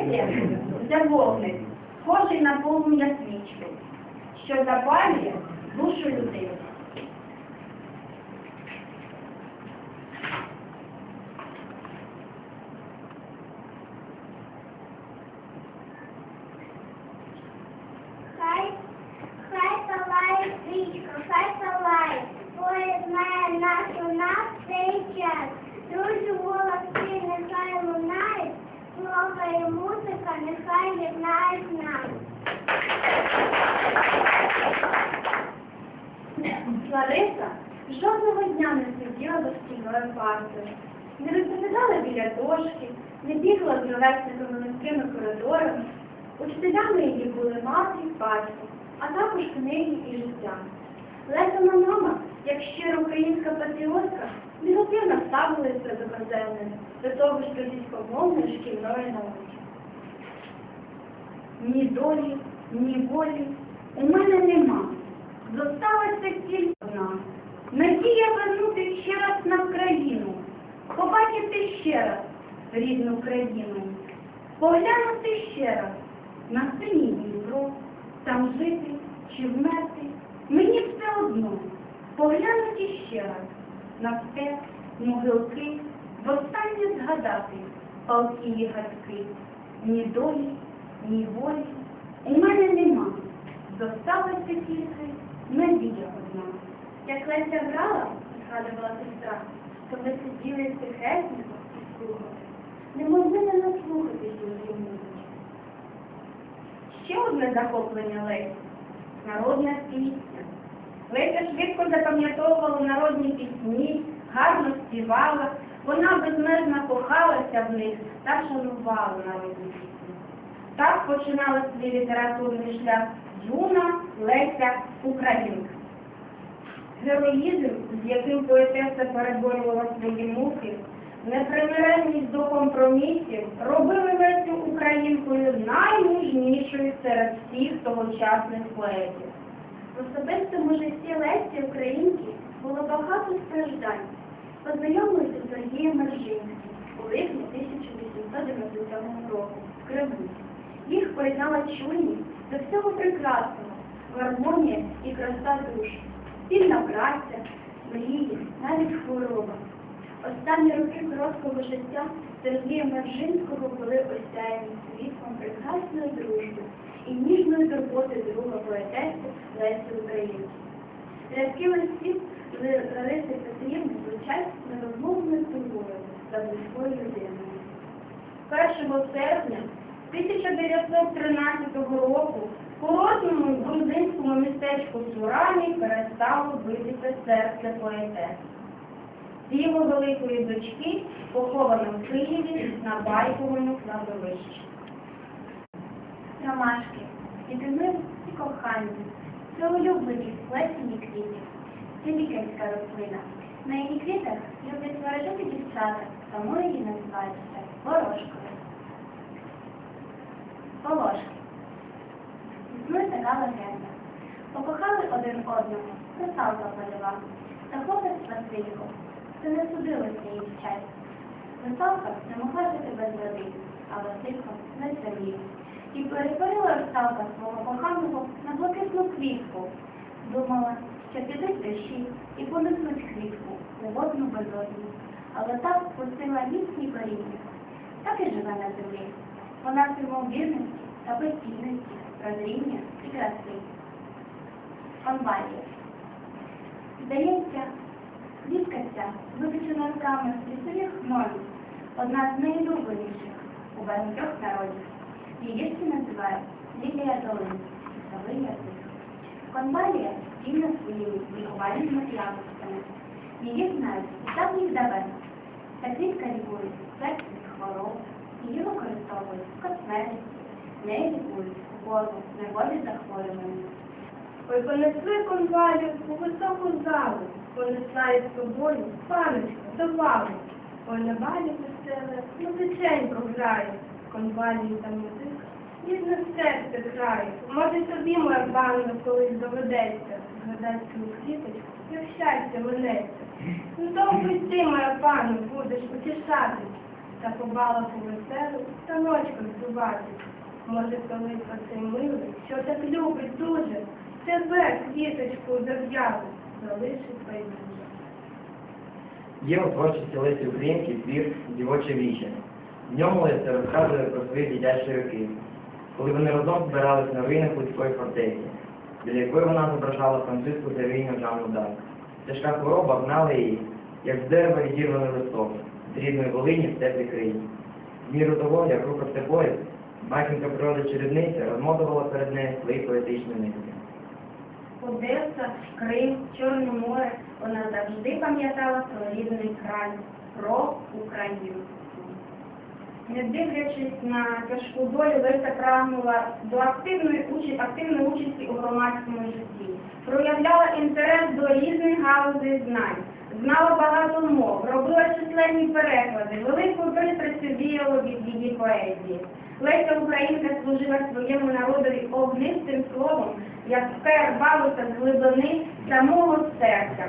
поезія це вогник, схожий на полум'я свічки, що запалює душу людини. Лариса жодного дня не сиділа за шкільною партою, не розповідала біля дошки, не бігла з ровесниками низькими коридорами. Учителями її були мати і батько, а також книги і життя. Лесина мама, як щира українська патріотка, негативно ставилася до казенної, до того ж російськомовної шкільної науки. Ні долі, ні волі у мене нема. Зосталася тільки одна. Надія вернути ще раз на країну, побачити ще раз рідну країну, поглянути ще раз на синій Дніпро, там жити чи вмерти. Мені все одно поглянути ще раз на степ, могилки, востаннє згадати палки і гадки. Ні долі, ні волі у мене нема. Зосталася тільки надія одна. Як Леся грала, згадувала сестра, то ми сиділи тихесенько і слухали. Не могли не наслухатись її музики. Ще одне захоплення Лесі – народна пісня. Леся швидко запам'ятовувала народні пісні, гарно співала, вона безмежно кохалася в них та шанувала народні пісні. Так починала свій літературний шлях юна Леся Українка. Героїзм, з яким поетеса переборювала свої муки, непримиренність до компромісів робили Лесю українкою наймужнішою серед всіх тогочасних поетів. В особистому житті Лесі Українки було багато страждань. Познайомилися з Сергієм Мержинським у липні 1897 року в Криму. Їх поєднала чуйність до всього прекрасного, гармонія і краса душ, спільна праця, мрії, навіть хвороба. Останні роки короткого життя Сергія Мержинського були осяяні світлом прекрасної дружби і ніжної турботи друга поетеси Лесі Українки. Рядки листів Лариси Петрівни звучать нерозмовною турбою за близькою людиною. 1 серпня 1913 року в курортному грузинському містечку Сурамі перестало битися серце поетеси. Тіло великої дочки поховано в Києві на Байковому кладовищі. Ромашки, єдиним і кохання. Це улюблені плесені квіти. Це лікарська рослина. На її квітах люблять ворожити дівчата, тому її називаються ворожкою. Волошки. Існує така легенда. Покохали один одного, русалка польова, та хлопець Василько. Це не судилося їй щастя. Русалка не могла жити без води, а Василько без землі. І перетворила русалка свого коханого на блакитну квітку. Думала, що підуть дощі і понесуть квітку у водну безодню. Але так пустила міцні коріння. Так і живе на землі. Вона символ вірності та постійності, прозріння і краси. Конвалія. Здається, квітка ця, вивчена руками лісових гномів, одна з найулюбленіших у багатьох народів. Її всі називають Лілія долини, лісовий язик. Конвалія цінна своїми лікувальними якостями. Її знають з давніх давен. Ця квітка лікує серце від хвороб, її використовують в косметиці, неї лікують голову, неволі захворювання. Ой, понесли конвалію у високу залу, понесла із собою паночка до валу. Ой, на валі веселе, музиченько грає, конвалії та музика, ніжне серце грає. Може тобі, моя панна, колись доведеться, згадать цю квіточку, як щастя минеться. Ну довго й ти, моя панна, будеш утішатись, та по балаху веселих станочках зубати. Може, колись оцей милий, що так любить дуже, тебе квіточку зав'яли, залишить байдуже. Є у творчості Лесі Українки твір Дівоче віче. В ньому Леся розказує про свої дитячі роки, коли вони разом збирались на руїнах Луцької фортеці, біля якої вона зображала французьку героїню Жанну Дарк. Тяжка хвороба гнала її, як з дерева відірваний листок, з рідної Волині в теплі країні. Міру того, як рухався поїзд, матінка природи чередниця розмотувала перед нею свої поетичні нитки. Одеса, Крим, Чорне море, вона завжди пам'ятала про рідний край, про Україну. Не дивлячись на тяжку долю, Леся прагнула до активної участі, активної участі у громадському житті, проявляла інтерес до різних галузей знань, знала багато мов, робила численні переклади, великою пристрастю віяло від її поезії. Леся Українка служила своєму народові огнистим словом, як рвалося з глибини самого серця.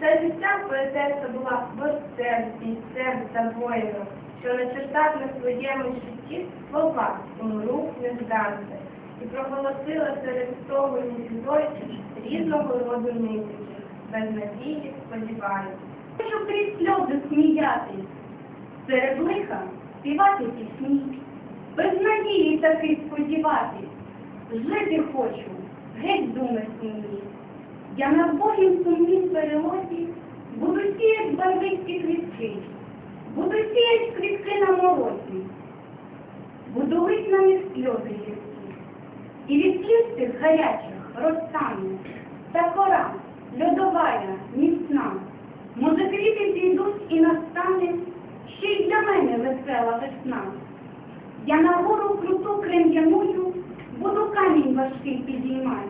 Це життя поетеса була борцем, бійцем та воїном, що начертав на своєму житті слова «Умру не здався» і проголосила серед того незідойчих різного роду ниточок, без надії сподіваюся. Хочу крізь сльози сміятись, серед лиха співати пісні, без надії таки сподіватись, жити хочу, геть думи сумні. Я на Богім сумнім перелоті буду сіять барвисті квітки, буду сіять квітки на морозі, буду лить на них сльози гіркі. І від сліз цих гарячих розтане та кора льодовая, міцна. Може, квіти зійдуть і настане ще й для мене весела весна. Я на гору круту крем'яною буду камінь важкий підіймати,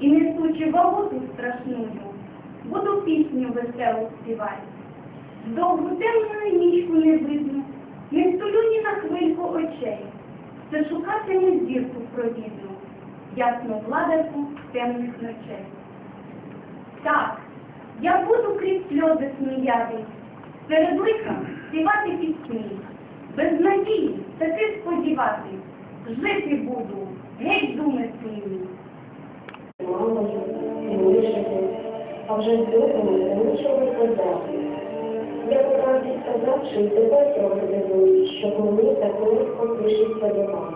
і несучи ваготу страшною, буду пісню веселу співати. Довгу темною нічку не видно, не столю ні на хвильку очей. Це шукатиму зірку провідну, ясну владарку темних ночей. Так, я буду крізь сльози сміятись, серед лиха співати пісні, без надії таки сподіватись, жити буду, геть думи сумні. мамою, і вишити, а вже з другими нічого не казати. Я по правді сказавши, і тебе трохи дивуюсь, що мені так легко пишеться до вас.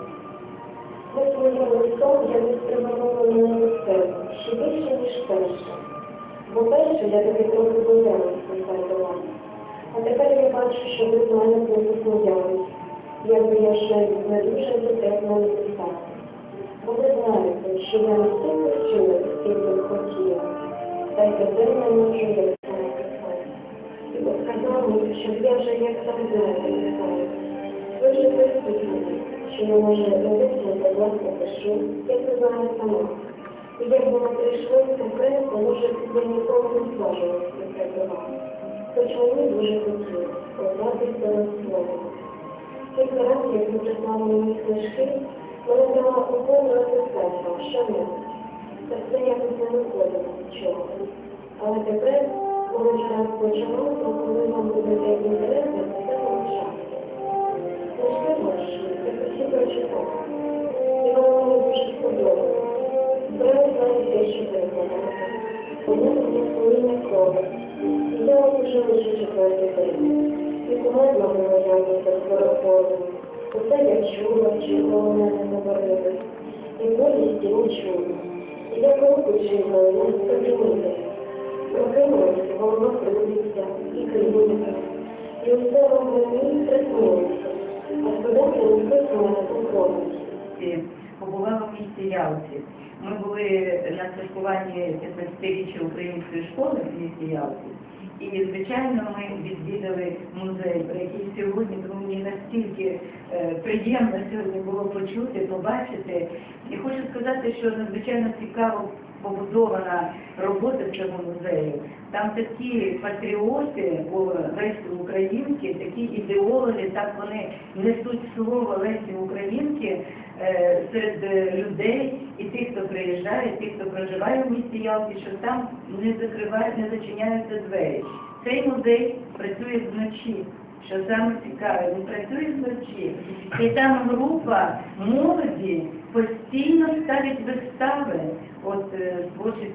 Ви своїм листом я вистрибнула на себе, ще більше, ніж перше. Бо перше я таки трохи боялась вас. А тепер я бачу, що ви з мене дуже сміялись, якби я ще не дуже дотепно не писати. Бо ви знаєте, що я не стільки вчила, скільки хотіла, та й тепер не можу як саме писати. І ви сказали, щоб я вже як знаю писати. Ви вже присутні, що я може висновити власне пишу, як ви знаю сама. І як воно прийшло, то принципу, може, я ніколи не зможу писати до. Хоч мені дуже хотілося сказати своє слово. Кілька разів, як ви читали мої книжки, вона брала виконувати серцем, що не. Та все якось не виходило нічого. Але тепер, коли раз почала, то коли вам буде інтересно, то це залишається. Книжки ваші, я всі Мені своїми крови. І я уже лише четвертий день. І кумедно виявляється скороходом. Усе я чула, чого мене не говорили. І болісті не чула. І я руку чула, не сподівалася. Прокинулася, голова крутиться, і крилися. І усе в мені стреснулося. А не мене покровить. Е, побувала в місті Ялті. Ми були на святкуванні 15-річчя української школи в місті Ялті. І, звичайно, ми відвідали музей, про який сьогодні, тому мені настільки е, приємно сьогодні було почути, побачити. І хочу сказати, що надзвичайно цікаво побудована робота цього музею. Там такі патріоти Лесі Українки, такі ідеологи, так вони несуть слово Лесі Українки е, серед людей і тих, хто приїжджає, тих, хто проживає в місті Ялті, що там не закривають, не зачиняються двері. Цей музей працює вночі. Що саме цікаве, він працює з вночі. І там група молоді постійно ставить вистави от е,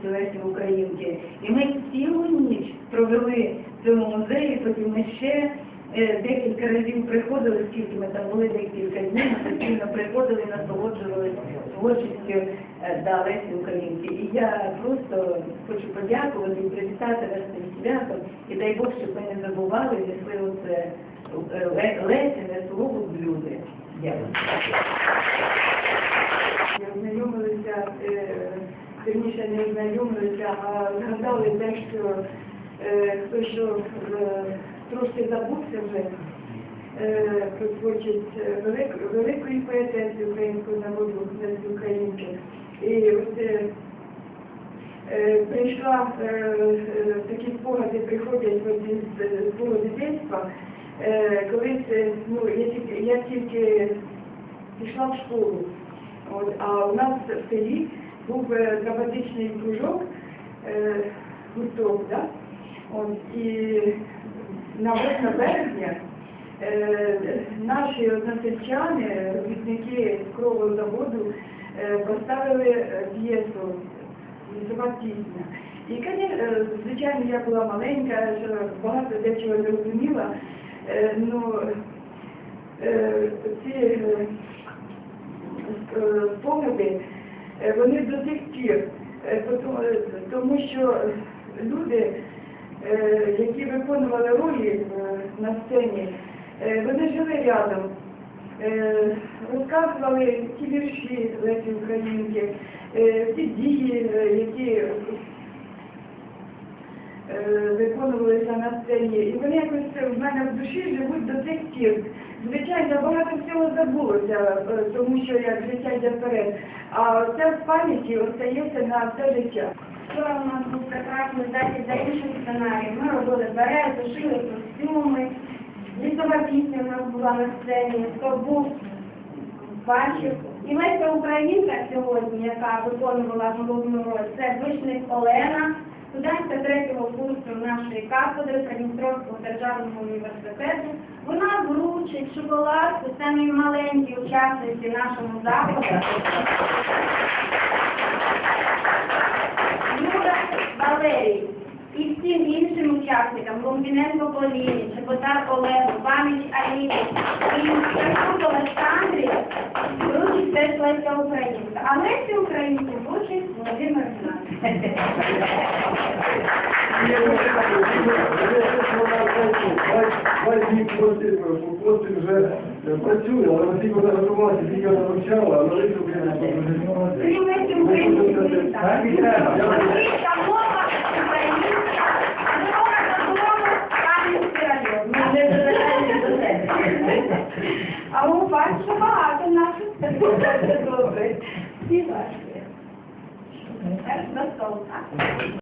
з Лесі Українки. І ми цілу ніч провели в цьому музеї, потім ми ще е, декілька разів приходили, скільки ми там були декілька днів, постійно приходили і насолоджувалися творчістю е, да, Лесі Українки. І я просто хочу подякувати і привітати вас цим святом. І дай Бог, щоб ми не забували несли оце е, Ле- Лесі, несло в люди. Дякую. Я Ознайомилися, е, вірніше не ознайомилися, а згадали те, що е, хто що е, трошки забувся вже е, про творчість е, великої поетеси українського народу, Українки. І от е, прийшла такі спогади приходять е, свого дитинства. Е, колись е, ну, я тільки, я тільки пішла в школу. От, а у нас в селі був драматичний кружок, гурток, да? От, і на 8 березня е, наші односельчани, робітники крового заводу, е, поставили п'єсу «Лісова пісня. І, е, звичайно, я була маленька, що багато дечого не розуміла. Е, ну, ці спогади, вони до сих пір, тому що люди, які виконували ролі е, на сцені, е, вони жили рядом, е, розказували ті вірші Лесі Українки, е, ті дії, е, які е, виконувалися на сцені. І вони якось в мене в душі живуть до цих пір. Звичайно, багато всього забулося, е, тому що як життя йде вперед. А це в пам'яті остається на все життя. Вчора нас прекрасний захід за іншим сценарієм. Ми робили берези, шили костюми. Лісова пісня у нас була на сцені, хто був, бачив. І Леся Українка сьогодні, яка виконувала головну роль, це вишник Олена, студентка третього курсу нашої кафедри Придністровського державного університету. Вона вручить шоколадку самій маленькій учасниці нашого заходу. Всім іншим учасникам Ломбіненко Поліні, Чеботар Олегу, Пам'ять Аліні Таркут Олександрі вручить теж Леся Українка. А Леся Українку вручить Володимир. Працює, Крім Лесі. Українська Добре. Всі ваші. Перш на стол, так?